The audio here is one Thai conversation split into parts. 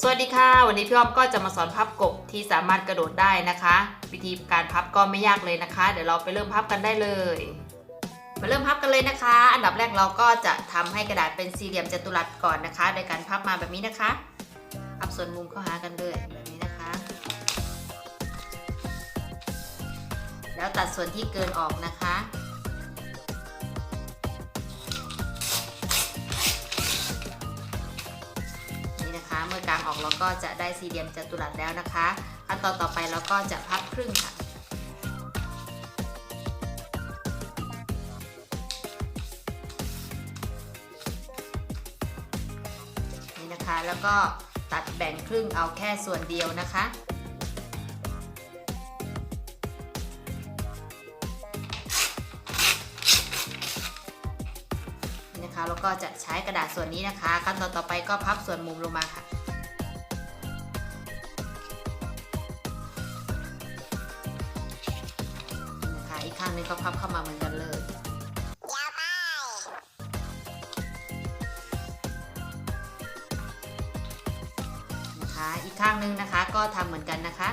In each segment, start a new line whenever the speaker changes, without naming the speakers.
สวัสดีค่ะ วันนี้พี่อ้อมก็จะมาสอนพับกบที่สามารถกระโดดได้นะคะ วิธีการพับก็ไม่ยากเลยนะคะ เดี๋ยวเราไปเริ่มพับกันได้เลย มาเริ่มพับกันเลยนะคะ อันดับแรกเราก็จะทำให้กระดาษเป็นสี่เหลี่ยมจัตุรัสก่อนนะคะ โดยการพับมาแบบนี้นะคะพับส่วนมุมเข้าหากันเลยแบบนี้นะคะ แล้วตัดส่วนที่เกินออกนะคะางออกเราก็จะได้สี่เหลี่ยมจัตุรัสแล้วนะคะขั้นตอนต่อไปเราก็จะพับครึ่งค่ะ นี่นะคะแล้วก็ตัดแบ่งครึ่งเอาแค่ส่วนเดียวนะคะนี่นะคะแล้วก็จะใช้กระดาษส่วนนี้นะคะ ขั้นตอนต่อไปก็พับส่วนมุมลงมาค่ะ นี้ก็พับเข้ามาเหมือนกันเลยนะคะอีกข้างหนึงนะคะก็ทำเหมือนกันนะคะ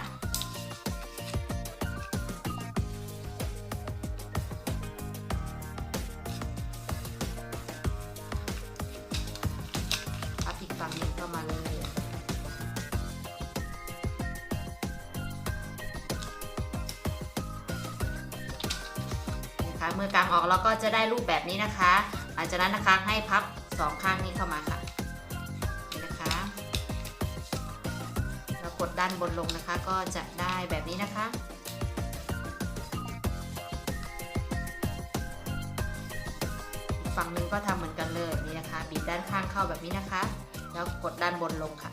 มือกางออกเราก็จะได้รูปแบบนี้นะคะ หลังจากนั้นนะคะให้พับสองข้างนี้เข้ามาค่ะนี่นะคะเรากดด้านบนลงนะคะก็จะได้แบบนี้นะคะฝั่งหนึ่งก็ทำเหมือนกันเลยนี่นะคะ บีบด้านข้างเข้าแบบนี้นะคะ แล้วกดด้านบนลงค่ะ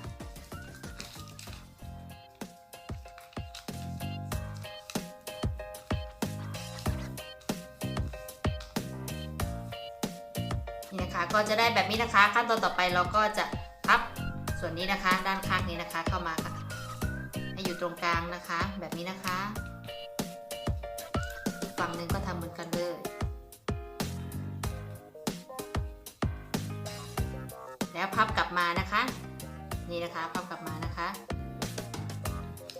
ก็จะได้แบบนี้นะคะ ขั้นตอนต่อไปเราก็จะพับส่วนนี้นะคะ ด้านข้างนี้นะคะเข้ามาค่ะ ให้อยู่ตรงกลางนะคะ แบบนี้นะคะ ฝั่งหนึ่งก็ทำเหมือนกันเลยแล้วพับกลับมานะคะ นี่นะคะพับกลับมานะคะ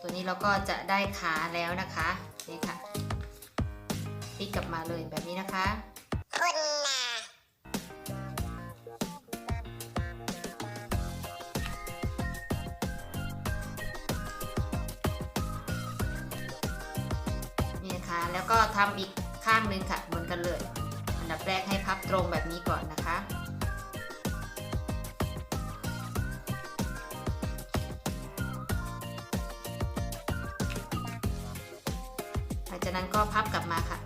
ตัวนี้เราก็จะได้ขาแล้วนะคะนี่ค่ะพลิกกลับมาเลยแบบนี้นะคะ แล้วก็ทำอีกข้างหนึงค่ะเหมือนกันเลย อันดับแรกให้พับตรงแบบนี้ก่อนนะคะ หลังจากนั้นก็พับกลับมาค่ะ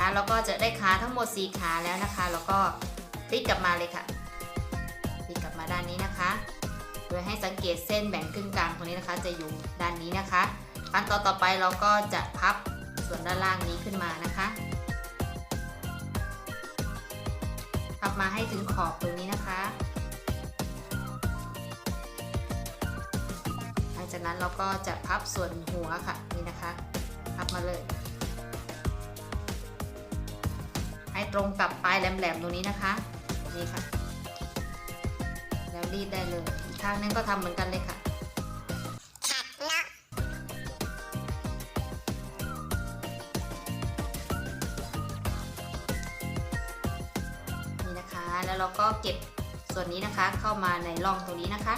นะคะเราก็จะได้ขาทั้งหมด 4 ขาแล้วนะคะ แล้วก็พลิกกลับมาเลยค่ะพลิกกลับมาด้านนี้นะคะ โดยให้สังเกตเส้นแบ่งครึ่งกลางตรงนี้นะคะ จะอยู่ด้านนี้นะคะขั้นตอนต่อไปเราก็จะพับส่วนด้านล่างนี้ขึ้นมานะคะพับมาให้ถึงขอบตรงนี้นะคะหลังจากนั้นเราก็จะพับส่วนหัวค่ะนี่นะคะ พับมาเลย ให้ตรงกับปลายแหลมๆตรงนี้นะคะนี่ค่ะ แล้วรีดได้เลยอีกข้างนึงก็ทำเหมือนกันเลยค่ะนี่นะคะ แล้วเราก็เก็บส่วนนี้นะคะเข้ามาในร่องตรงนี้นะคะ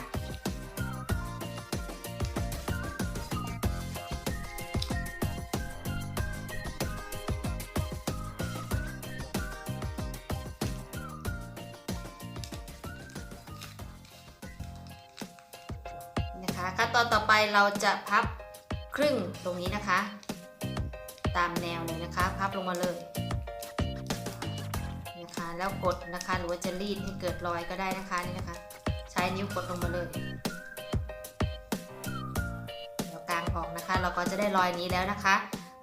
ขั้นตอนต่อไปเราจะพับครึ่งตรงนี้นะคะ ตามแนวเลยนะคะ พับลงมาเลยนะคะแล้วกดนะคะหรือว่าจะรีดให้เกิดรอยก็ได้นะคะนี่นะคะ ใช้นิ้วกดลงมาเลยแล้วกางออกนะคะ เราก็จะได้รอยนี้แล้วนะคะ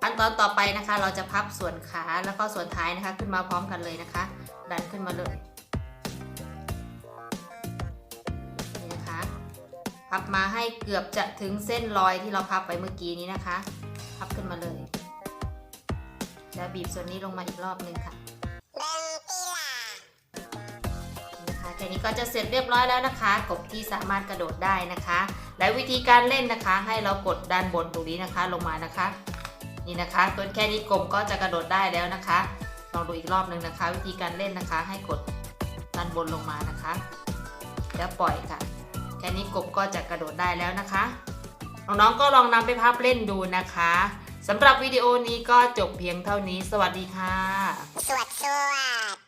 ขั้นตอนต่อไปนะคะ เราจะพับส่วนขาแล้วก็ส่วนท้ายนะคะ ขึ้นมาพร้อมกันเลยนะคะ ดันขึ้นมาเลย พับมาให้เกือบจะถึงเส้นรอยที่เราพับไปเมื่อกี้นี้นะคะ พับขึ้นมาเลยแล้วบีบส่วนนี้ลงมาอีกรอบหนึงค่ะนะคะแค่นี้ก็จะเสร็จเรียบร้อยแล้วนะคะ กบที่สามารถกระโดดได้นะคะ และวิธีการเล่นนะคะ ให้เรากดด้านบนตรงนี้นะคะลงมานะคะ นี่นะคะตัวแค่นี้กบก็จะกระโดดได้แล้วนะคะลองดูอีกรอบหนึ่งนะคะ วิธีการเล่นนะคะ ให้กดด้านบนลงมานะคะ แล้วปล่อยค่ะ แค่นี้กบก็จะกระโดดได้แล้วนะคะ น้องๆก็ลองนำไปพับเล่นดูนะคะสำหรับวิดีโอนี้ก็จบเพียงเท่านี้ สวัสดีค่ะ
สวัสดี